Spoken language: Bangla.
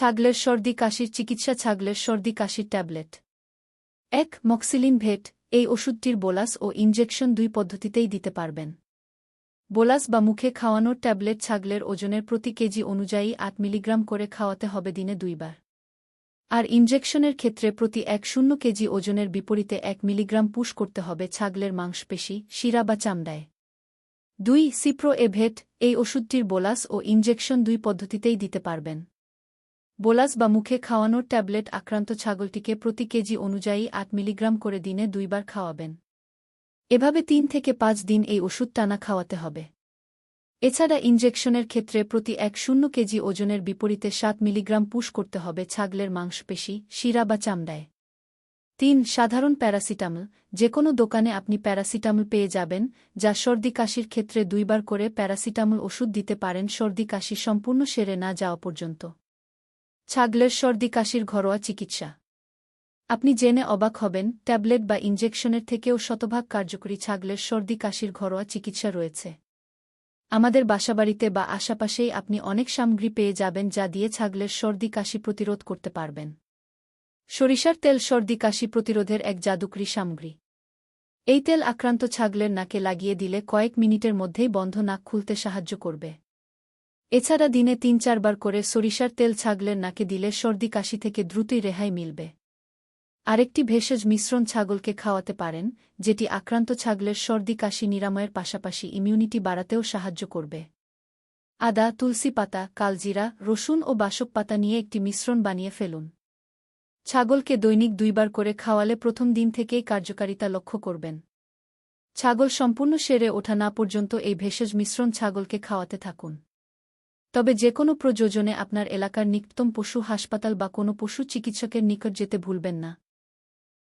ছাগলের সর্দি কাশির চিকিৎসা ছাগলের সর্দি কাশির ট্যাবলেট। এক, মক্সিলিন ভেট, এই ওষুধটির বোলাস ও ইনজেকশন দুই পদ্ধতিতেই দিতে পারবেন। বোলাস বা মুখে খাওয়ানোর ট্যাবলেট ছাগলের ওজনের প্রতি কেজি অনুযায়ী আট মিলিগ্রাম করে খাওয়াতে হবে দিনে দুইবার। আর ইনজেকশনের ক্ষেত্রে প্রতি এক শূন্য কেজি ওজনের বিপরীতে এক মিলিগ্রাম পুশ করতে হবে ছাগলের মাংসপেশি, শিরা বা চামড়ায়। দুই, সিপ্রো এভেট এই ওষুধটির বোলাস ও ইনজেকশন দুই পদ্ধতিতেই দিতে পারবেন। বোলাস বা মুখে খাওয়ানোর ট্যাবলেট আক্রান্ত ছাগলটিকে প্রতি কেজি অনুযায়ী আট মিলিগ্রাম করে দিনে দুইবার খাওয়াবেন। এভাবে তিন থেকে পাঁচ দিন এই ওষুধ টানা খাওয়াতে হবে। এছাড়া ইনজেকশনের ক্ষেত্রে প্রতি এক শূন্য কেজি ওজনের বিপরীতে সাত মিলিগ্রাম পুশ করতে হবে ছাগলের মাংসপেশি, শিরা বা চামড়ায়। তিন, সাধারণ প্যারাসিটামল। যে কোনো দোকানে আপনি প্যারাসিটামল পেয়ে যাবেন, যা সর্দি কাশির ক্ষেত্রে দুইবার করে প্যারাসিটামল ওষুধ দিতে পারেন সর্দি কাশি সম্পূর্ণ সেরে না যাওয়া পর্যন্ত। ছাগলের সর্দি কাশির ঘরোয়া চিকিৎসা। আপনি জেনে অবাক হবেন, ট্যাবলেট বা ইনজেকশনের থেকেও শতভাগ কার্যকরী ছাগলের সর্দি কাশির ঘরোয়া চিকিৎসা রয়েছে। আমাদের বাসাবাড়িতে বা আশাপাশেই আপনি অনেক সামগ্রী পেয়ে যাবেন যা দিয়ে ছাগলের সর্দি কাশি প্রতিরোধ করতে পারবেন। সরিষার তেল সর্দি কাশি প্রতিরোধের এক জাদুকরী সামগ্রী। এই তেল আক্রান্ত ছাগলের নাকে লাগিয়ে দিলে কয়েক মিনিটের মধ্যেই বন্ধ নাক খুলতে সাহায্য করবে। এছাড়া দিনে তিন চারবার করে সরিষার তেল ছাগলের নাকে দিলে সর্দি কাশি থেকে দ্রুতই রেহাই মিলবে। আরেকটি ভেষজ মিশ্রণ ছাগলকে খাওয়াতে পারেন, যেটি আক্রান্ত ছাগলের সর্দি কাশি নিরাময়ের পাশাপাশি ইমিউনিটি বাড়াতেও সাহায্য করবে। আদা, তুলসী পাতা, কালজিরা, রসুন ও বাসক পাতা নিয়ে একটি মিশ্রণ বানিয়ে ফেলুন। ছাগলকে দৈনিক দুইবার করে খাওয়ালে প্রথম দিন থেকেই কার্যকারিতা লক্ষ্য করবেন। ছাগল সম্পূর্ণ সেরে ওঠা না পর্যন্ত এই ভেষজ মিশ্রণ ছাগলকে খাওয়াতে থাকুন। তবে যে কোনো প্রযোজনে আপনার এলাকার নিকটতম পশু হাসপাতাল বা কোনো পশু চিকিৎসকের নিকট যেতে ভুলবেন না।